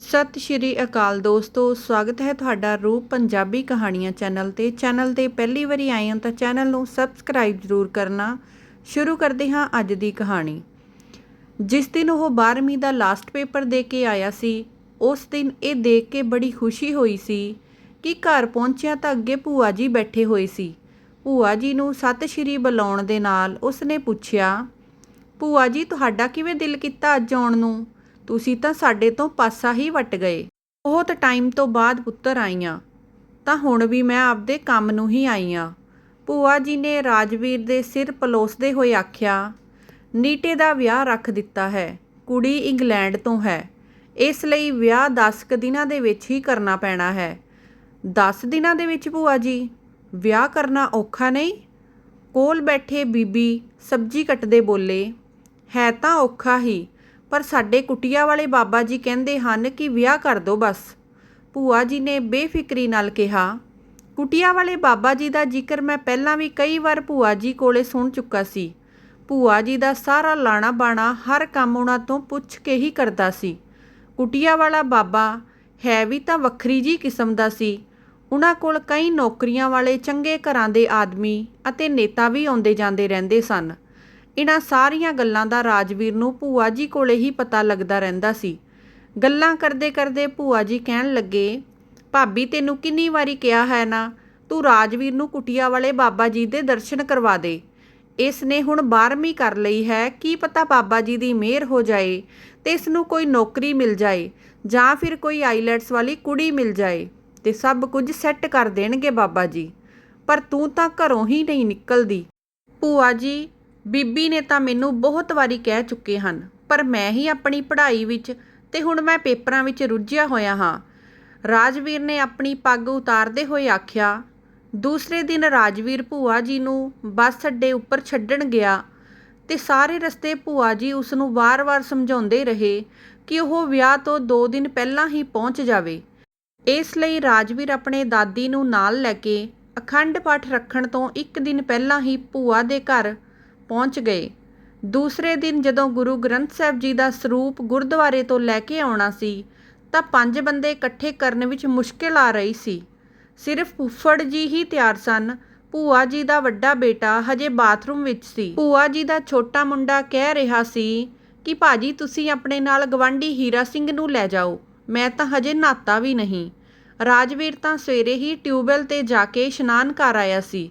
ਸਤਿ ਸ਼੍ਰੀ ਅਕਾਲ ਦੋਸਤੋ, ਸਵਾਗਤ ਹੈ ਤੁਹਾਡਾ ਰੂਪ ਪੰਜਾਬੀ ਕਹਾਣੀਆਂ ਚੈਨਲ ਤੇ। ਚੈਨਲ ਤੇ ਪਹਿਲੀ ਵਾਰੀ ਆਏ ਹੋ ਤਾਂ ਚੈਨਲ ਨੂੰ ਸਬਸਕ੍ਰਾਈਬ ਜ਼ਰੂਰ ਕਰਨਾ। ਸ਼ੁਰੂ ਕਰਦੇ ਹਾਂ ਅੱਜ ਦੀ ਕਹਾਣੀ। ਜਿਸ ਦਿਨ ਉਹ 12ਵੀਂ ਦਾ ਲਾਸਟ ਪੇਪਰ ਦੇ ਕੇ ਆਇਆ ਸੀ, ਉਸ ਦਿਨ ਇਹ ਦੇਖ ਕੇ ਬੜੀ ਖੁਸ਼ੀ ਹੋਈ ਸੀ ਕਿ ਘਰ ਪਹੁੰਚਿਆ ਤਾਂ ਅੱਗੇ ਭੂਆ ਜੀ ਬੈਠੇ ਹੋਏ ਸੀ। ਭੂਆ ਜੀ ਨੂੰ ਸਤਿ ਸ਼੍ਰੀ ਬੁਲਾਉਣ ਦੇ ਨਾਲ ਉਸਨੇ ਪੁੱਛਿਆ, ਭੂਆ ਜੀ, ਤੁਹਾਡਾ ਕਿਵੇਂ ਦਿਲ ਕੀਤਾ ਅੱਜ ਆਉਣ ਨੂੰ? ਤੁਸੀਂ ਤਾਂ ਸਾਡੇ ਤੋਂ ਪਾਸਾ ਹੀ ਵਟ ਗਏ। ਬਹੁਤ ਟਾਈਮ ਤੋਂ ਬਾਅਦ ਪੁੱਤਰ ਆਈਆਂ। ਤਾਂ ਹੁਣ ਵੀ ਮੈਂ ਆਪਦੇ ਕੰਮ ਨੂੰ ਹੀ ਆਈ ਆਂ। ਭੂਆ ਜੀ ਨੇ ਰਾਜਵੀਰ ਦੇ ਸਿਰ ਪਲੋਸਦੇ ਹੋਏ ਆਖਿਆ, ਨੀਟੇ ਦਾ ਵਿਆਹ ਰੱਖ ਦਿੱਤਾ ਹੈ। ਕੁੜੀ ਇੰਗਲੈਂਡ ਤੋਂ ਹੈ। ਇਸ ਲਈ ਵਿਆਹ 10 ਕੁ ਦਿਨਾਂ ਦੇ ਵਿੱਚ ਹੀ ਕਰਨਾ ਪੈਣਾ ਹੈ। 10 ਦਿਨਾਂ ਦੇ ਵਿੱਚ ਭੂਆ ਜੀ? ਵਿਆਹ ਕਰਨਾ ਔਖਾ ਨਹੀਂ? ਕੋਲ ਬੈਠੇ ਬੀਬੀ ਸਬਜ਼ੀ ਕੱਟਦੇ ਬੋਲੇ, ਹੈ ਤਾਂ ਔਖਾ ਹੀ। ਪਰ ਸਾਡੇ ਕੁਟੀਆ ਵਾਲੇ ਬਾਬਾ ਜੀ ਕਹਿੰਦੇ ਹਨ ਕਿ ਵਿਆਹ ਕਰ ਦੋ ਬਸ। ਭੂਆ ਜੀ ਨੇ ਬੇਫਿਕਰੀ ਨਾਲ ਕਿਹਾ, ਕੁਟੀਆ ਵਾਲੇ ਬਾਬਾ ਜੀ ਦਾ ਜ਼ਿਕਰ ਮੈਂ ਪਹਿਲਾਂ ਵੀ ਕਈ ਵਾਰ ਭੂਆ ਜੀ ਕੋਲੇ ਸੁਣ ਚੁੱਕਾ ਸੀ। ਭੂਆ ਜੀ ਦਾ ਸਾਰਾ ਲਾਣਾ ਬਾਣਾ ਹਰ ਕੰਮ ਉਹਨਾਂ ਤੋਂ ਪੁੱਛ ਕੇ ਹੀ ਕਰਦਾ ਸੀ। ਕੁਟੀਆ ਵਾਲਾ ਬਾਬਾ ਹੈ ਵੀ ਤਾਂ ਵੱਖਰੀ ਜੀ ਕਿਸਮ ਦਾ ਸੀ। ਉਹਨਾਂ ਕੋਲ ਕਈ ਨੌਕਰੀਆਂ ਵਾਲੇ ਚੰਗੇ ਘਰਾਂ ਦੇ ਆਦਮੀ ਅਤੇ ਨੇਤਾ ਵੀ ਆਉਂਦੇ ਜਾਂਦੇ ਰਹਿੰਦੇ ਸਨ। ਇਹਨਾਂ ਸਾਰੀਆਂ ਗੱਲਾਂ ਦਾ ਰਾਜਵੀਰ ਨੂੰ ਭੂਆ ਜੀ ਕੋਲੇ ਹੀ ਪਤਾ ਲੱਗਦਾ ਰਹਿੰਦਾ ਸੀ। ਗੱਲਾਂ ਕਰਦੇ ਕਰਦੇ ਭੂਆ ਜੀ ਕਹਿਣ ਲੱਗੇ, ਭਾਬੀ, ਤੈਨੂੰ ਕਿੰਨੀ ਵਾਰੀ ਕਿਹਾ ਹੈ ਨਾ, ਤੂੰ ਰਾਜਵੀਰ ਨੂੰ ਕੁਟੀਆ ਵਾਲੇ ਬਾਬਾ ਜੀ ਦੇ ਦਰਸ਼ਨ ਕਰਵਾ ਦੇ। ਇਸ ਨੇ ਹੁਣ 12ਵੀਂ ਕਰ ਲਈ ਹੈ, ਕੀ ਪਤਾ ਬਾਬਾ ਜੀ ਦੀ ਮਿਹਰ ਹੋ ਜਾਏ ਤੇ ਇਸ ਨੂੰ ਕੋਈ ਨੌਕਰੀ ਮਿਲ ਜਾਏ ਜਾਂ ਫਿਰ ਕੋਈ ਆਈਲੈਟਸ ਵਾਲੀ ਕੁੜੀ ਮਿਲ ਜਾਏ ਤੇ ਸਭ ਕੁਝ ਸੈੱਟ ਕਰ ਦੇਣਗੇ ਬਾਬਾ ਜੀ। ਪਰ ਤੂੰ ਤਾਂ ਘਰੋਂ ਹੀ ਨਹੀਂ ਨਿਕਲਦੀ। ਭੂਆ ਜੀ ਬੀਬੀ ਨੇ ਤਾਂ ਮੈਨੂੰ ਬਹੁਤ ਵਾਰੀ ਕਹਿ ਚੁੱਕੇ ਹਨ, ਪਰ ਮੈਂ ਹੀ ਆਪਣੀ ਪੜ੍ਹਾਈ ਵਿੱਚ ਤੇ ਹੁਣ ਮੈਂ ਪੇਪਰਾਂ ਵਿੱਚ ਰੁੱਝਿਆ ਹੋਇਆ ਹਾਂ। ਰਾਜਵੀਰ ਨੇ ਆਪਣੀ ਪੱਗ ਉਤਾਰਦੇ ਹੋਏ ਆਖਿਆ, ਦੂਸਰੇ ਦਿਨ ਰਾਜਵੀਰ ਭੂਆ ਜੀ ਨੂੰ ਬੱਸ ਅੱਡੇ ਉੱਪਰ ਛੱਡਣ ਗਿਆ ਤੇ ਸਾਰੇ ਰਸਤੇ ਭੂਆ ਜੀ ਉਸ ਨੂੰ ਵਾਰ-ਵਾਰ ਸਮਝਾਉਂਦੇ ਰਹੇ ਕਿ ਉਹ ਵਿਆਹ ਤੋਂ 2 ਦਿਨ ਪਹਿਲਾਂ ਹੀ ਪਹੁੰਚ ਜਾਵੇ। ਇਸ ਲਈ ਰਾਜਵੀਰ ਆਪਣੇ ਦਾਦੀ ਨੂੰ ਨਾਲ ਲੈ ਕੇ ਅਖੰਡ ਪਾਠ ਰੱਖਣ ਤੋਂ ਇੱਕ ਦਿਨ ਪਹਿਲਾਂ ਹੀ ਭੂਆ ਦੇ ਘਰ ਪਹੁੰਚ ਗਏ। ਦੂਸਰੇ ਦਿਨ ਜਦੋਂ ਗੁਰੂ ਗ੍ਰੰਥ ਸਾਹਿਬ ਜੀ ਦਾ ਸਰੂਪ ਗੁਰਦੁਆਰੇ ਤੋਂ ਲੈ ਕੇ ਆਉਣਾ ਸੀ, ਤਾਂ ਪੰਜ ਬੰਦੇ ਇਕੱਠੇ ਕਰਨ ਵਿੱਚ ਮੁਸ਼ਕਿਲ ਆ ਰਹੀ ਸੀ। ਸਿਰਫ ਫੁੱਫੜ ਜੀ ਹੀ ਤਿਆਰ ਸਨ। ਭੂਆ ਜੀ ਦਾ ਵੱਡਾ ਬੇਟਾ ਹਜੇ ਬਾਥਰੂਮ ਵਿੱਚ ਸੀ। ਭੂਆ ਜੀ ਦਾ ਛੋਟਾ ਮੁੰਡਾ ਕਹਿ ਰਿਹਾ ਸੀ ਕਿ, ਭਾਜੀ, ਤੁਸੀਂ ਆਪਣੇ ਨਾਲ ਗਵਾਂਢੀ ਹੀਰਾ ਸਿੰਘ ਨੂੰ ਲੈ ਜਾਓ। ਮੈਂ ਤਾਂ ਹਜੇ ਨਾਤਾ ਵੀ ਨਹੀਂ। ਰਾਜਵੀਰ ਤਾਂ ਸਵੇਰੇ ਹੀ ਟਿਊਬਵੈਲ ਤੇ ਜਾ ਕੇ ਇਸ਼ਨਾਨ ਕਰ ਆਇਆ ਸੀ,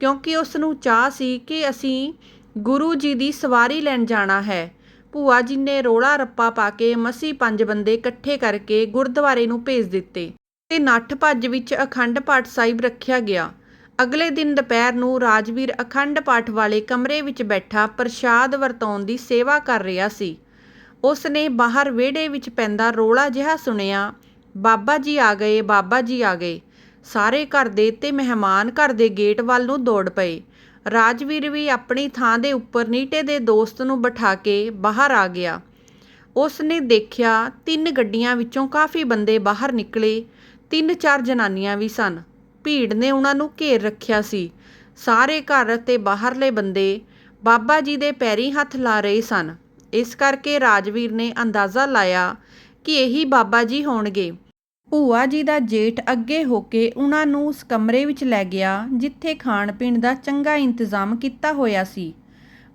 ਕਿਉਂਕਿ ਉਸ ਨੂੰ ਚਾਹ ਸੀ ਕਿ ਅਸੀਂ ਗੁਰੂ ਜੀ ਦੀ ਸਵਾਰੀ ਲੈਣ ਜਾਣਾ ਹੈ। ਭੂਆ ਜੀ ਨੇ ਰੋਲਾ ਰੱਪਾ ਪਾ ਕੇ ਮਸੀ ਪੰਜ ਬੰਦੇ ਇਕੱਠੇ ਕਰਕੇ ਗੁਰਦੁਆਰੇ ਨੂੰ ਭੇਜ ਦਿੱਤੇ ਤੇ ਨੱਠ ਭੱਜ ਵਿੱਚ ਅਖੰਡ ਪਾਠ ਸਾਹਿਬ ਰੱਖਿਆ ਗਿਆ। ਅਗਲੇ ਦਿਨ ਦੁਪਹਿਰ ਨੂੰ ਰਾਜਵੀਰ ਅਖੰਡ ਪਾਠ ਵਾਲੇ ਕਮਰੇ ਵਿੱਚ ਬੈਠਾ ਪ੍ਰਸ਼ਾਦ ਵਰਤਾਉਣ ਦੀ ਸੇਵਾ ਕਰ ਰਿਹਾ ਸੀ। ਉਸ ਨੇ ਬਾਹਰ ਵਿਹੜੇ ਵਿੱਚ ਪੈਂਦਾ ਰੋਲਾ ਜਿਹਾ ਸੁਣਿਆ, ਬਾਬਾ ਜੀ ਆ ਗਏ, ਬਾਬਾ ਜੀ ਆ ਗਏ। ਸਾਰੇ ਘਰ ਦੇ ਤੇ ਮਹਿਮਾਨ ਘਰ ਦੇ ਗੇਟ ਵੱਲ ਨੂੰ ਦੌੜ ਪਏ। ਰਾਜਵੀਰ ਵੀ ਆਪਣੀ ਥਾਂ ਦੇ ਉੱਪਰ ਨੀਟੇ ਦੇ ਦੋਸਤ ਨੂੰ ਬਿਠਾ ਕੇ ਬਾਹਰ ਆ ਗਿਆ। ਉਸ ਨੇ ਦੇਖਿਆ ਤਿੰਨ ਗੱਡੀਆਂ ਵਿੱਚੋਂ ਕਾਫੀ ਬੰਦੇ ਬਾਹਰ ਨਿਕਲੇ। ਤਿੰਨ ਚਾਰ ਜਨਾਨੀਆਂ ਵੀ ਸਨ। ਭੀੜ ਨੇ ਉਹਨਾਂ ਨੂੰ ਘੇਰ ਰੱਖਿਆ ਸੀ। ਸਾਰੇ ਘਰ ਅਤੇ ਬਾਹਰਲੇ ਬੰਦੇ ਬਾਬਾ ਜੀ ਦੇ ਪੈਰੀ ਹੱਥ ਲਾ ਰਹੇ ਸਨ। ਇਸ ਕਰਕੇ ਰਾਜਵੀਰ ਨੇ ਅੰਦਾਜ਼ਾ ਲਾਇਆ ਕਿ ਇਹੀ ਬਾਬਾ ਜੀ ਹੋਣਗੇ। ਭੂਆ ਜੀ ਦਾ ਜੇਠ ਅੱਗੇ ਹੋ ਕੇ ਉਹਨਾਂ ਨੂੰ ਉਸ ਕਮਰੇ ਵਿੱਚ ਲੈ ਗਿਆ, ਜਿੱਥੇ ਖਾਣ ਪੀਣ ਦਾ ਚੰਗਾ ਇੰਤਜ਼ਾਮ ਕੀਤਾ ਹੋਇਆ ਸੀ।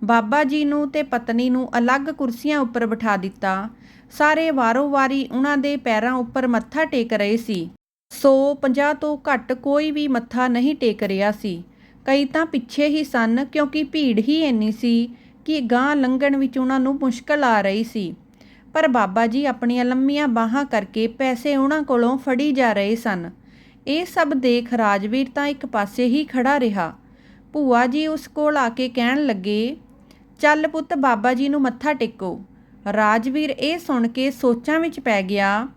ਬਾਬਾ ਜੀ ਨੂੰ ਤੇ ਪਤਨੀ ਨੂੰ ਅਲੱਗ ਕੁਰਸੀਆਂ ਉੱਪਰ ਬਿਠਾ ਦਿੱਤਾ। ਸਾਰੇ ਵਾਰੋ-ਵਾਰੀ ਉਹਨਾਂ ਦੇ ਪੈਰਾਂ ਉੱਪਰ ਮੱਥਾ ਟੇਕ ਰਹੇ ਸੀ। 150 ਤੋਂ ਘੱਟ ਕੋਈ ਵੀ ਮੱਥਾ ਨਹੀਂ ਟੇਕ ਰਿਹਾ ਸੀ। ਕਈ ਤਾਂ ਪਿੱਛੇ ਹੀ ਸਨ, ਕਿਉਂਕਿ ਭੀੜ ਹੀ ਇੰਨੀ ਸੀ ਕਿ ਗਾਂ ਲੰਘਣ ਵਿੱਚ ਉਹਨਾਂ ਨੂੰ ਮੁਸ਼ਕਲ ਆ ਰਹੀ ਸੀ। ਪਰ ਬਾਬਾ ਜੀ ਆਪਣੀਆਂ ਲੰਮੀਆਂ ਬਾਹਾਂ ਕਰਕੇ ਪੈਸੇ ਉਹਨਾਂ ਕੋਲੋਂ ਫੜੀ ਜਾ ਰਹੇ ਸਨ। ਇਹ ਸਭ ਦੇਖ ਰਾਜਵੀਰ ਤਾਂ ਇੱਕ ਪਾਸੇ ਹੀ ਖੜਾ ਰਿਹਾ। ਭੂਆ ਜੀ ਉਸ ਕੋਲ ਆ ਕੇ ਕਹਿਣ ਲੱਗੇ, ਚੱਲ ਪੁੱਤ ਬਾਬਾ ਜੀ ਨੂੰ ਮੱਥਾ ਟੇਕੋ। ਰਾਜਵੀਰ ਇਹ ਸੁਣ ਕੇ ਸੋਚਾਂ ਵਿੱਚ ਪੈ ਗਿਆ,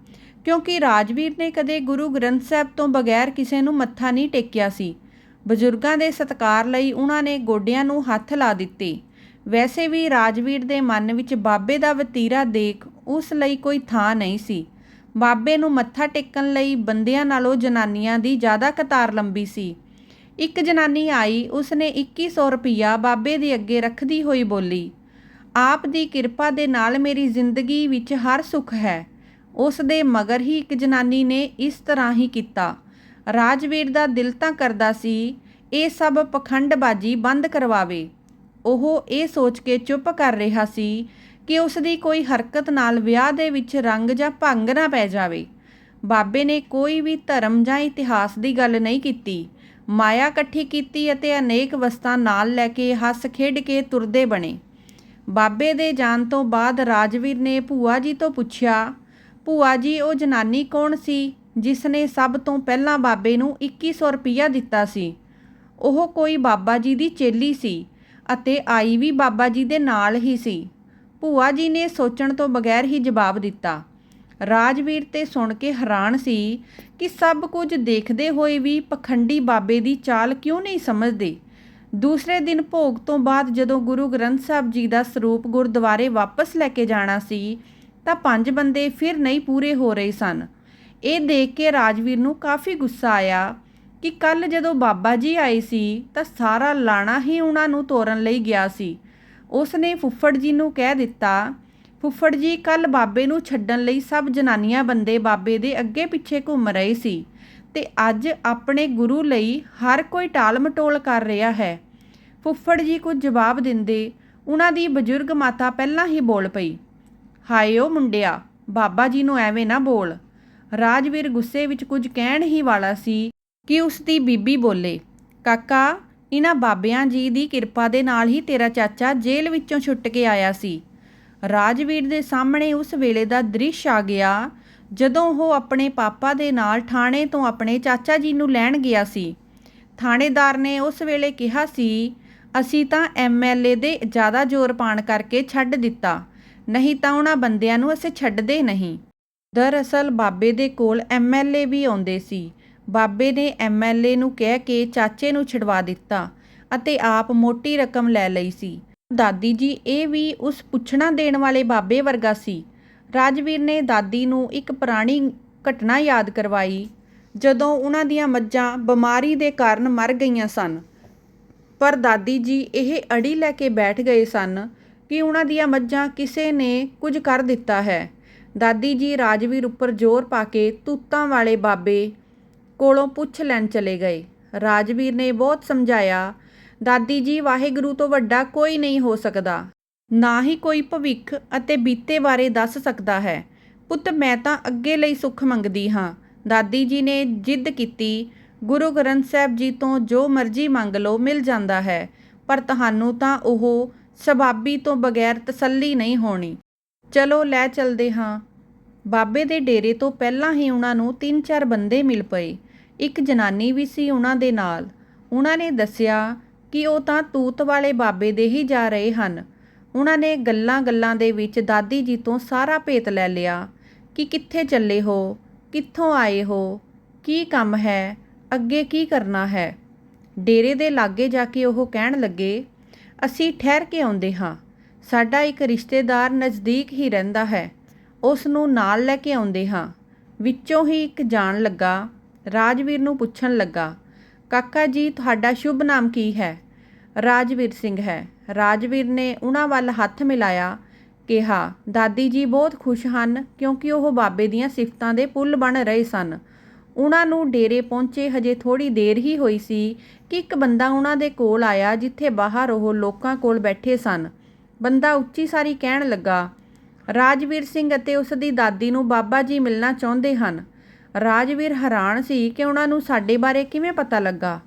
ਕਿਉਂਕਿ ਰਾਜਵੀਰ ਨੇ ਕਦੇ ਗੁਰੂ ਗ੍ਰੰਥ ਸਾਹਿਬ ਤੋਂ ਬਗੈਰ ਕਿਸੇ ਨੂੰ ਮੱਥਾ ਨਹੀਂ ਟੇਕਿਆ ਸੀ। ਬਜ਼ੁਰਗਾਂ ਦੇ ਸਤਕਾਰ ਲਈ ਉਹਨਾਂ ਨੇ ਗੋਡਿਆਂ ਨੂੰ ਹੱਥ ਲਾ ਦਿੱਤੇ। ਵੈਸੇ ਵੀ ਰਾਜਵੀਰ ਦੇ ਮਨ ਵਿੱਚ ਬਾਬੇ ਦਾ ਵਤੀਰਾ ਦੇਖ ਉਸ ਲਈ ਕੋਈ ਥਾਂ ਨਹੀਂ ਸੀ। ਬਾਬੇ ਨੂੰ ਮੱਥਾ ਟੇਕਣ ਲਈ ਬੰਦਿਆਂ ਨਾਲੋਂ ਜਨਾਨੀਆਂ ਦੀ ਜ਼ਿਆਦਾ ਕਤਾਰ ਲੰਬੀ ਸੀ। ਇੱਕ ਜਨਾਨੀ ਆਈ, ਉਸਨੇ 2100 ਰੁਪਇਆ ਬਾਬੇ ਦੇ ਅੱਗੇ ਰੱਖਦੀ ਹੋਈ ਬੋਲੀ, ਆਪ ਦੀ ਕਿਰਪਾ ਦੇ ਨਾਲ ਮੇਰੀ ਜ਼ਿੰਦਗੀ ਵਿੱਚ ਹਰ ਸੁੱਖ ਹੈ। ਉਸ ਦੇ ਮਗਰ ਹੀ ਇੱਕ ਜਨਾਨੀ ਨੇ ਇਸ ਤਰ੍ਹਾਂ ਹੀ ਕੀਤਾ। ਰਾਜਵੀਰ ਦਾ ਦਿਲ ਤਾਂ ਕਰਦਾ ਸੀ, ਇਹ ਸਭ ਪਖੰਡਬਾਜ਼ੀ ਬੰਦ ਕਰਵਾਵੇ। ਉਹ ਇਹ ਸੋਚ ਕੇ ਚੁੱਪ ਕਰ ਰਿਹਾ ਸੀ ਕਿ ਉਸ ਦੀ ਕੋਈ ਹਰਕਤ ਨਾਲ ਵਿਆਹ ਦੇ ਵਿੱਚ ਰੰਗ ਜਾਂ ਭੰਗ ਨਾ ਪੈ ਜਾਵੇ। ਬਾਬੇ ਨੇ ਕੋਈ ਵੀ ਧਰਮ ਜਾਂ ਇਤਿਹਾਸ ਦੀ ਗੱਲ ਨਹੀਂ ਕੀਤੀ। ਮਾਇਆ ਇਕੱਠੀ ਕੀਤੀ ਅਤੇ ਅਨੇਕ ਵਸਤਾਂ ਨਾਲ ਲੈ ਕੇ ਹੱਸ ਖੇਡ ਕੇ ਤੁਰਦੇ ਬਣੇ। ਬਾਬੇ ਦੇ ਜਾਣ ਤੋਂ ਬਾਅਦ ਰਾਜਵੀਰ ਨੇ ਭੂਆ ਜੀ ਤੋਂ ਪੁੱਛਿਆ, ਭੂਆ ਜੀ, ਉਹ ਜਨਾਨੀ ਕੌਣ ਸੀ ਜਿਸ ਨੇ ਸਭ ਤੋਂ ਪਹਿਲਾਂ ਬਾਬੇ ਨੂੰ 2100 ਰੁਪਇਆ ਦਿੱਤਾ ਸੀ? ਉਹ ਕੋਈ ਬਾਬਾ ਜੀ ਦੀ ਚੇਲੀ ਸੀ। ਅਤੇ ਆਈ ਵੀ ਬਾਬਾ ਜੀ ਦੇ ਨਾਲ ਹੀ ਸੀ। ਭੂਆ ਜੀ ਨੇ ਸੋਚਣ ਤੋਂ ਬਗੈਰ ਹੀ ਜਵਾਬ ਦਿੱਤਾ। ਰਾਜਵੀਰ ਤੇ ਸੁਣ ਕੇ ਹੈਰਾਨ ਸੀ ਕਿ ਸਭ ਕੁਝ ਦੇਖਦੇ ਹੋਏ ਵੀ ਪਖੰਡੀ ਬਾਬੇ ਦੀ ਚਾਲ ਕਿਉਂ ਨਹੀਂ ਸਮਝਦੇ। ਦੂਸਰੇ ਦਿਨ ਭੋਗ ਤੋਂ ਬਾਅਦ ਜਦੋਂ ਗੁਰੂ ਗ੍ਰੰਥ ਸਾਹਿਬ ਜੀ ਦਾ ਸਰੂਪ ਗੁਰਦੁਆਰੇ ਵਾਪਸ ਲੈ ਕੇ ਜਾਣਾ ਸੀ, ਤਾਂ ਪੰਜ ਬੰਦੇ ਫਿਰ ਨਹੀਂ ਪੂਰੇ ਹੋ ਰਹੇ ਸਨ। ਇਹ ਦੇਖ ਕੇ ਰਾਜਵੀਰ ਨੂੰ ਕਾਫੀ ਗੁੱਸਾ ਆਇਆ। ਕਿ ਕੱਲ ਜਦੋਂ ਬਾਬਾ ਜੀ ਆਏ ਸੀ, ਤਾਂ ਸਾਰਾ ਲਾਣਾ ਹੀ ਉਹਨਾਂ ਨੂੰ ਤੋਰਨ ਲਈ ਗਿਆ ਸੀ। ਉਸ ਨੇ ਫੁੱਫੜ ਜੀ ਨੂੰ ਕਹਿ ਦਿੱਤਾ, ਫੁੱਫੜ ਜੀ ਕੱਲ ਬਾਬੇ ਨੂੰ ਛੱਡਣ ਲਈ ਸਭ ਜਨਾਨੀਆਂ ਬੰਦੇ ਬਾਬੇ ਦੇ ਅੱਗੇ ਪਿੱਛੇ ਘੁੰਮ ਰਹੇ ਸੀ ਤੇ ਅੱਜ ਆਪਣੇ ਗੁਰੂ ਲਈ ਹਰ ਕੋਈ ਟਾਲ ਮਟੋਲ ਕਰ ਰਿਹਾ ਹੈ। ਫੁੱਫੜ ਜੀ ਕੁਝ ਜਵਾਬ ਦਿੰਦੇ, ਉਹਨਾਂ ਦੀ ਬਜ਼ੁਰਗ ਮਾਤਾ ਪਹਿਲਾਂ ਹੀ ਬੋਲ ਪਈ, ਹਾਏ ਓ ਮੁੰਡਿਆ, ਬਾਬਾ ਜੀ ਨੂੰ ਐਵੇਂ ਨਾ ਬੋਲ। ਰਾਜਵੀਰ ਗੁੱਸੇ ਵਿੱਚ ਕੁਝ ਕਹਿਣ ਹੀ ਵਾਲਾ ਸੀ ਕਿ ਉਸ ਦੀ ਬੀਬੀ ਬੋਲੇ, ਕਾਕਾ ਇਹਨਾਂ ਬਾਬਿਆਂ ਜੀ ਦੀ ਕਿਰਪਾ ਦੇ ਨਾਲ ਹੀ ਤੇਰਾ ਚਾਚਾ ਜੇਲ੍ਹ ਵਿੱਚੋਂ ਛੁੱਟ ਕੇ ਆਇਆ ਸੀ। ਰਾਜਵੀਰ ਦੇ ਸਾਹਮਣੇ ਉਸ ਵੇਲੇ ਦਾ ਦ੍ਰਿਸ਼ ਆ ਗਿਆ, ਜਦੋਂ ਉਹ ਆਪਣੇ ਪਾਪਾ ਦੇ ਨਾਲ ਥਾਣੇ ਤੋਂ ਆਪਣੇ ਚਾਚਾ ਜੀ ਨੂੰ ਲੈਣ ਗਿਆ ਸੀ। ਥਾਣੇਦਾਰ ਨੇ ਉਸ ਵੇਲੇ ਕਿਹਾ ਸੀ, ਅਸੀਂ ਤਾਂ ਐਮਐਲਏ ਦੇ ਜ਼ਿਆਦਾ ਜ਼ੋਰ ਪਾਣ ਕਰਕੇ ਛੱਡ ਦਿੱਤਾ, ਨਹੀਂ ਤਾਂ ਉਹਨਾਂ ਬੰਦਿਆਂ ਨੂੰ ਅਸੀਂ ਛੱਡਦੇ ਨਹੀਂ। ਦਰਅਸਲ ਬਾਬੇ ਦੇ ਕੋਲ ਐਮਐਲਏ ਵੀ ਆਉਂਦੇ ਸੀ। ਬਾਬੇ ਨੇ ਐਮਐਲਏ ਨੂੰ ਕਹਿ ਕੇ ਚਾਚੇ ਨੂੰ ਛਡਵਾ ਦਿੱਤਾ ਅਤੇ ਆਪ ਮੋਟੀ ਰਕਮ ਲੈ ਲਈ ਸੀ। ਦਾਦੀ ਜੀ, ਇਹ ਵੀ ਉਸ ਪੁੱਛਣਾ ਦੇਣ ਵਾਲੇ ਬਾਬੇ ਵਰਗਾ ਸੀ। ਰਾਜਵੀਰ ਨੇ ਦਾਦੀ ਨੂੰ ਇੱਕ ਪੁਰਾਣੀ ਘਟਨਾ ਯਾਦ ਕਰਵਾਈ, ਜਦੋਂ ਉਹਨਾਂ ਦੀਆਂ ਮੱਝਾਂ ਬਿਮਾਰੀ ਦੇ ਕਾਰਨ ਮਰ ਗਈਆਂ ਸਨ। ਪਰ ਦਾਦੀ ਜੀ, ਇਹ ਅੜੀ ਲੈ ਕੇ ਬੈਠ ਗਏ ਸਨ ਕਿ ਉਹਨਾਂ ਦੀਆਂ ਮੱਝਾਂ ਕਿਸੇ ਨੇ ਕੁਝ ਕਰ ਦਿੱਤਾ ਹੈ। ਦਾਦੀ ਜੀ ਰਾਜਵੀਰ ਉੱਪਰ ਜ਼ੋਰ ਪਾ ਕੇ ਤੂਤਾਂ ਵਾਲੇ ਬਾਬੇ ਕੋਲੋਂ ਪੁੱਛ ਲੈਣ ਚਲੇ ਗਏ। ਰਾਜਵੀਰ ਨੇ ਬਹੁਤ ਸਮਝਾਇਆ, ਦਾਦੀ ਜੀ, ਵਾਹਿਗੁਰੂ ਤੋਂ ਵੱਡਾ ਕੋਈ ਨਹੀਂ ਹੋ ਸਕਦਾ। ਨਾ ਹੀ ਕੋਈ ਭਵਿੱਖ ਅਤੇ ਬੀਤੇ ਬਾਰੇ ਦੱਸ ਸਕਦਾ ਹੈ। ਪੁੱਤ, ਮੈਂ ਤਾਂ ਅੱਗੇ ਲਈ ਸੁੱਖ ਮੰਗਦੀ ਹਾਂ ਦਾਦੀ ਜੀ ਨੇ ਜਿੱਦ ਕੀਤੀ। ਗੁਰੂ ਗ੍ਰੰਥ ਸਾਹਿਬ ਜੀ ਤੋਂ ਜੋ ਮਰਜ਼ੀ ਮੰਗ ਲਓ, ਮਿਲ ਜਾਂਦਾ ਹੈ। ਪਰ ਤੁਹਾਨੂੰ ਤਾਂ ਉਹ ਸਬਾਬੀ ਤੋਂ ਬਗੈਰ ਤਸੱਲੀ ਨਹੀਂ ਹੋਣੀ। ਚਲੋ, ਲੈ ਚਲਦੇ ਹਾਂ। ਬਾਬੇ ਦੇ ਡੇਰੇ ਤੋਂ ਪਹਿਲਾਂ ਹੀ ਉਹਨਾਂ ਨੂੰ ਤਿੰਨ ਚਾਰ ਬੰਦੇ ਮਿਲ ਪਏ। ਇੱਕ ਜਨਾਨੀ ਵੀ ਸੀ ਉਹਨਾਂ ਦੇ ਨਾਲ। ਉਹਨਾਂ ਨੇ ਦੱਸਿਆ ਕਿ ਉਹ ਤਾਂ ਤੂਤ ਵਾਲੇ ਬਾਬੇ ਦੇ ਹੀ ਜਾ ਰਹੇ ਹਨ। ਉਹਨਾਂ ਨੇ ਗੱਲਾਂ-ਗੱਲਾਂ ਦੇ ਵਿੱਚ ਦਾਦੀ ਜੀ ਤੋਂ ਸਾਰਾ ਭੇਤ ਲੈ ਲਿਆ ਕਿ ਕਿੱਥੇ ਚੱਲੇ ਹੋ, ਕਿੱਥੋਂ ਆਏ ਹੋ, ਕੀ ਕੰਮ ਹੈ, ਅੱਗੇ ਕੀ ਕਰਨਾ ਹੈ। ਡੇਰੇ ਦੇ ਲਾਗੇ ਜਾ ਕੇ ਉਹ ਕਹਿਣ ਲੱਗੇ, ਅਸੀਂ ਠਹਿਰ ਕੇ ਆਉਂਦੇ ਹਾਂ। ਸਾਡਾ ਇੱਕ ਰਿਸ਼ਤੇਦਾਰ ਨਜ਼ਦੀਕ ਹੀ ਰਹਿੰਦਾ ਹੈ। ਉਸ ਨੂੰ ਨਾਲ ਲੈ ਕੇ ਆਉਂਦੇ ਹਾਂ। ਵਿੱਚੋਂ ਹੀ ਇੱਕ ਜਾਣ ਲੱਗਾ, ਰਾਜਵੀਰ ਨੂੰ ਪੁੱਛਣ ਲੱਗਾ, ਕਾਕਾ ਜੀ, ਤੁਹਾਡਾ ਸ਼ੁਭ ਨਾਮ ਕੀ ਹੈ? ਰਾਜਵੀਰ ਸਿੰਘ ਹੈ। ਰਾਜਵੀਰ ਨੇ ਉਹਨਾਂ ਵੱਲ ਹੱਥ ਮਿਲਾਇਆ, ਕਿਹਾ, ਦਾਦੀ ਜੀ ਬਹੁਤ ਖੁਸ਼ ਹਨ, ਕਿਉਂਕਿ ਉਹ ਬਾਬੇ ਦੀਆਂ ਸਿਫਤਾਂ ਦੇ ਪੁੱਲ ਬਣ ਰਹੇ ਸਨ। ਉਹਨਾਂ ਨੂੰ ਡੇਰੇ ਪਹੁੰਚੇ ਹਜੇ ਥੋੜੀ ਦੇਰ ਹੀ ਹੋਈ ਸੀ ਕਿ ਇੱਕ ਬੰਦਾ ਉਹਨਾਂ ਦੇ ਕੋਲ ਆਇਆ, ਜਿੱਥੇ ਬਾਹਰ ਉਹ ਲੋਕਾਂ ਕੋਲ ਬੈਠੇ ਸਨ। ਬੰਦਾ ਉੱਚੀ ਸਾਰੀ ਕਹਿਣ ਲੱਗਾ ਰਾਜਵੀਰ ਸਿੰਘ ਅਤੇ ਉਸ ਦੀ ਦਾਦੀ ਨੂੰ ਬਾਬਾ ਜੀ ਮਿਲਣਾ ਚਾਹੁੰਦੇ ਹਨ। ਰਾਜਵੀਰ ਹੈਰਾਨ ਸੀ ਕਿ ਉਹਨਾਂ ਨੂੰ ਸਾਡੇ ਬਾਰੇ ਕਿਵੇਂ ਪਤਾ ਲੱਗਾ।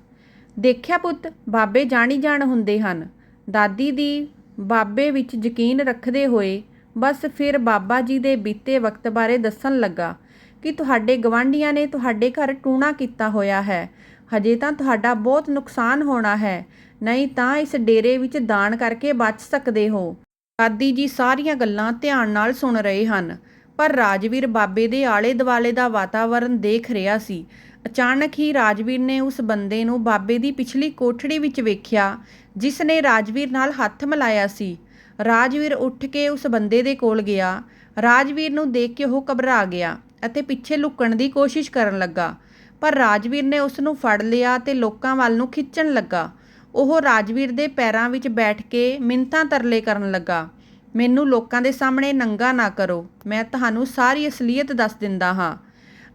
ਦੇਖਿਆ ਪੁੱਤ, ਬਾਬੇ ਜਾਣੀ ਜਾਣ ਹੁੰਦੇ ਹਨ। ਦਾਦੀ ਦੀ ਬਾਬੇ ਵਿੱਚ ਯਕੀਨ ਰੱਖਦੇ ਹੋਏ ਬਸ ਫਿਰ ਬਾਬਾ ਜੀ ਦੇ ਬੀਤੇ ਵਕਤ ਬਾਰੇ ਦੱਸਣ ਲੱਗਾ ਕਿ ਤੁਹਾਡੇ ਗਵਾਂਢੀਆਂ ਨੇ ਤੁਹਾਡੇ ਘਰ ਟੂਣਾ ਕੀਤਾ ਹੋਇਆ ਹੈ। ਹਜੇ ਤਾਂ ਤੁਹਾਡਾ ਬਹੁਤ ਨੁਕਸਾਨ ਹੋਣਾ ਹੈ। ਨਹੀਂ ਤਾਂ ਇਸ ਡੇਰੇ ਵਿੱਚ ਦਾਨ ਕਰਕੇ ਬਚ ਸਕਦੇ ਹੋ। ਦਾਦੀ ਜੀ ਸਾਰੀਆਂ ਗੱਲਾਂ ਧਿਆਨ ਨਾਲ ਸੁਣ ਰਹੇ ਹਨ। ਪਰ ਰਾਜਵੀਰ ਬਾਬੇ ਦੇ ਆਲੇ ਦੁਆਲੇ ਦਾ ਵਾਤਾਵਰਣ ਦੇਖ ਰਿਹਾ ਸੀ। ਅਚਾਨਕ ਹੀ ਰਾਜਵੀਰ ਨੇ ਉਸ ਬੰਦੇ ਨੂੰ ਬਾਬੇ ਦੀ ਪਿਛਲੀ ਕੋਠੜੀ ਵਿੱਚ ਵੇਖਿਆ, ਜਿਸ ਨੇ ਰਾਜਵੀਰ ਨਾਲ ਹੱਥ ਮਿਲਾਇਆ ਸੀ। ਰਾਜਵੀਰ ਉੱਠ ਕੇ ਉਸ ਬੰਦੇ ਦੇ ਕੋਲ ਗਿਆ। ਰਾਜਵੀਰ ਨੂੰ ਦੇਖ ਕੇ ਉਹ ਘਬਰਾ ਗਿਆ ਅਤੇ ਪਿੱਛੇ ਲੁਕਣ ਦੀ ਕੋਸ਼ਿਸ਼ ਕਰਨ ਲੱਗਾ। ਪਰ ਰਾਜਵੀਰ ਨੇ ਉਸ ਨੂੰ ਫੜ ਲਿਆ ਤੇ ਲੋਕਾਂ ਵੱਲ ਨੂੰ ਖਿੱਚਣ ਲੱਗਾ। ਉਹ ਰਾਜਵੀਰ ਦੇ ਪੈਰਾਂ ਵਿੱਚ ਬੈਠ ਕੇ ਮਿੰਨਤਾਂ ਤਰਲੇ ਕਰਨ ਲੱਗਾ। ਮੈਨੂੰ ਲੋਕਾਂ ਦੇ ਸਾਹਮਣੇ ਨੰਗਾ ਨਾ ਕਰੋ। ਮੈਂ ਤੁਹਾਨੂੰ ਸਾਰੀ ਅਸਲੀਅਤ ਦੱਸ ਦਿੰਦਾ ਹਾਂ।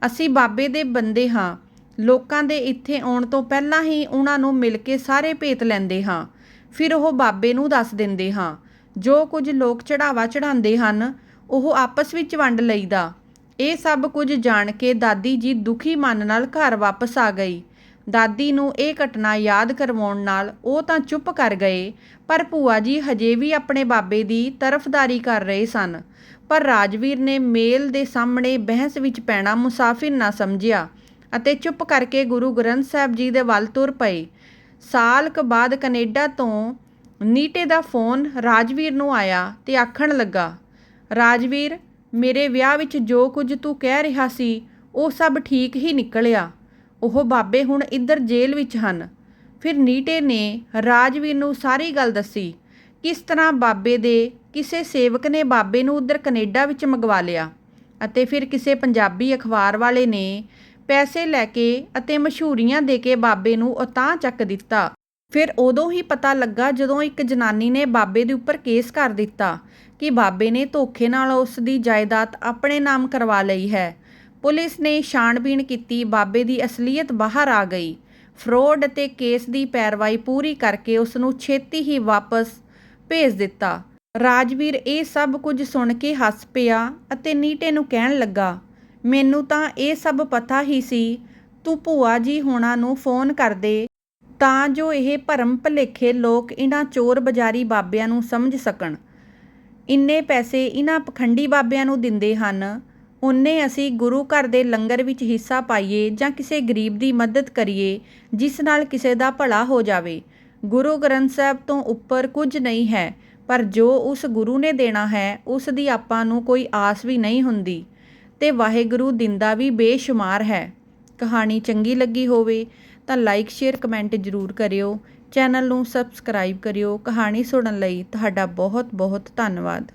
ਅਸੀਂ ਬਾਬੇ ਦੇ ਬੰਦੇ ਹਾਂ। ਲੋਕਾਂ ਦੇ ਇੱਥੇ ਆਉਣ ਤੋਂ ਪਹਿਲਾਂ ਹੀ ਉਹਨਾਂ ਨੂੰ ਮਿਲ ਕੇ ਸਾਰੇ ਭੇਤ ਲੈਂਦੇ ਹਾਂ। ਫਿਰ ਉਹ ਬਾਬੇ ਨੂੰ ਦੱਸ ਦਿੰਦੇ ਹਾਂ। ਜੋ ਕੁਝ ਲੋਕ ਚੜਾਵਾ ਚੜਾਉਂਦੇ ਹਨ, ਉਹ ਆਪਸ ਵਿੱਚ ਵੰਡ ਲਈਦਾ। ਇਹ ਸਭ ਕੁਝ ਜਾਣ ਕੇ ਦਾਦੀ ਜੀ ਦੁਖੀ ਮਨ ਨਾਲ ਘਰ ਵਾਪਸ ਆ ਗਈ। ਦਾਦੀ ਨੂੰ ਇਹ ਘਟਨਾ ਯਾਦ ਕਰਵਾਉਣ ਨਾਲ ਉਹ ਤਾਂ ਚੁੱਪ ਕਰ ਗਏ, ਪਰ ਭੂਆ ਜੀ ਹਜੇ ਵੀ ਆਪਣੇ ਬਾਬੇ ਦੀ ਤਰਫਦਾਰੀ ਕਰ ਰਹੇ ਸਨ। ਪਰ ਰਾਜਵੀਰ ਨੇ ਮੇਲ ਦੇ ਸਾਹਮਣੇ ਬਹਿਸ ਵਿੱਚ ਪੈਣਾ ਮੁਸਾਫਿਰ ਨਾ ਸਮਝਿਆ ਅਤੇ ਚੁੱਪ ਕਰਕੇ ਗੁਰੂ ਗ੍ਰੰਥ ਸਾਹਿਬ ਜੀ ਦੇ ਵੱਲ ਤੁਰ ਪਏ। ਸਾਲ ਕੁ ਬਾਅਦ ਕੈਨੇਡਾ ਤੋਂ ਨੀਟੇ ਦਾ ਫੋਨ ਰਾਜਵੀਰ ਨੂੰ ਆਇਆ ਤੇ ਆਖਣ ਲੱਗਾ, ਰਾਜਵੀਰ, ਮੇਰੇ ਵਿਆਹ ਵਿੱਚ ਜੋ ਕੁਝ ਤੂੰ ਕਹਿ ਰਿਹਾ ਸੀ, ਉਹ ਸਭ ਠੀਕ ਹੀ ਨਿਕਲਿਆ। ਉਹ ਬਾਬੇ ਹੁਣ ਇੱਧਰ ਜੇਲ੍ਹ ਵਿੱਚ ਹਨ। ਫਿਰ ਨੀਟੇ ਨੇ ਰਾਜਵੀਰ ਨੂੰ ਸਾਰੀ ਗੱਲ ਦੱਸੀ, ਕਿਸ ਤਰ੍ਹਾਂ ਬਾਬੇ ਦੇ ਕਿਸੇ ਸੇਵਕ ਨੇ ਬਾਬੇ ਨੂੰ ਉੱਧਰ ਕੈਨੇਡਾ ਵਿੱਚ ਮੰਗਵਾ ਲਿਆ ਅਤੇ ਫਿਰ ਕਿਸੇ ਪੰਜਾਬੀ ਅਖਬਾਰ ਵਾਲੇ ਨੇ ਪੈਸੇ ਲੈ ਕੇ ਅਤੇ ਮਸ਼ਹੂਰੀਆਂ ਦੇ ਕੇ ਬਾਬੇ ਨੂੰ ਉਤਾਂਹ ਚੱਕ ਦਿੱਤਾ। ਫਿਰ ਉਦੋਂ ਹੀ ਪਤਾ ਲੱਗਾ ਜਦੋਂ ਇੱਕ ਜਨਾਨੀ ਨੇ ਬਾਬੇ ਦੇ ਉੱਪਰ ਕੇਸ ਕਰ ਦਿੱਤਾ ਕਿ ਬਾਬੇ ਨੇ ਧੋਖੇ ਨਾਲ ਉਸ ਦੀ ਜਾਇਦਾਦ ਆਪਣੇ ਨਾਮ ਕਰਵਾ ਲਈ ਹੈ। ਪੁਲਿਸ ਨੇ ਛਾਣਬੀਣ ਕੀਤੀ, ਬਾਬੇ ਦੀ ਅਸਲੀਅਤ ਬਾਹਰ ਆ ਗਈ। ਫਰੋਡ ਅਤੇ ਕੇਸ ਦੀ ਪੈਰਵਾਈ ਪੂਰੀ ਕਰਕੇ ਉਸ ਨੂੰ ਛੇਤੀ ਹੀ ਵਾਪਸ ਭੇਜ ਦਿੱਤਾ। ਰਾਜਵੀਰ ਇਹ ਸਭ ਕੁਝ ਸੁਣ ਕੇ ਹੱਸ ਪਿਆ ਅਤੇ ਨੀਟੇ ਨੂੰ ਕਹਿਣ ਲੱਗਾ, ਮੈਨੂੰ ਤਾਂ ਇਹ ਸਭ ਪਤਾ ਹੀ ਸੀ, ਤੂੰ ਭੂਆ ਜੀ ਹੋਣਾ ਨੂੰ ਫੋਨ ਕਰ ਦੇ, ਤਾਂ ਜੋ ਇਹ ਭਰਮ ਭਲੇਖੇ ਲੋਕ ਇਹਨਾਂ ਚੋਰ ਬਜ਼ਾਰੀ ਬਾਬਿਆਂ ਨੂੰ ਸਮਝ ਸਕਣ। ਇੰਨੇ ਪੈਸੇ ਇਹਨਾਂ ਪਖੰਡੀ ਬਾਬਿਆਂ ਨੂੰ ਦਿੰਦੇ ਹਨ ਉਨੇ ਅਸੀਂ ਗੁਰੂ ਘਰ ਦੇ ਲੰਗਰ ਵਿੱਚ ਹਿੱਸਾ ਪਾਈਏ ਜਾਂ ਕਿਸੇ ਗਰੀਬ ਦੀ ਮਦਦ ਕਰੀਏ, ਜਿਸ ਨਾਲ ਕਿਸੇ ਦਾ ਭਲਾ ਹੋ ਜਾਵੇ। ਗੁਰੂ ਗ੍ਰੰਥ ਸਾਹਿਬ ਤੋਂ ਉੱਪਰ ਕੁਝ ਨਹੀਂ ਹੈ, ਪਰ ਜੋ ਉਸ ਗੁਰੂ ਨੇ ਦੇਣਾ ਹੈ, ਉਸ ਦੀ ਆਪਾਂ ਨੂੰ ਕੋਈ ਆਸ ਵੀ ਨਹੀਂ ਹੁੰਦੀ। ਤੇ ਵਾਹਿਗੁਰੂ ਦਿੰਦਾ ਵੀ ਬੇਸ਼ੁਮਾਰ ਹੈ। ਕਹਾਣੀ ਚੰਗੀ ਲੱਗੀ ਹੋਵੇ ਤਾਂ ਲਾਈਕ, ਸ਼ੇਅਰ, ਕਮੈਂਟ ਜ਼ਰੂਰ ਕਰਿਓ। ਚੈਨਲ ਨੂੰ ਸਬਸਕ੍ਰਾਈਬ ਕਰਿਓ। ਕਹਾਣੀ ਸੁਣਨ ਲਈ ਤੁਹਾਡਾ ਬਹੁਤ ਬਹੁਤ ਧੰਨਵਾਦ।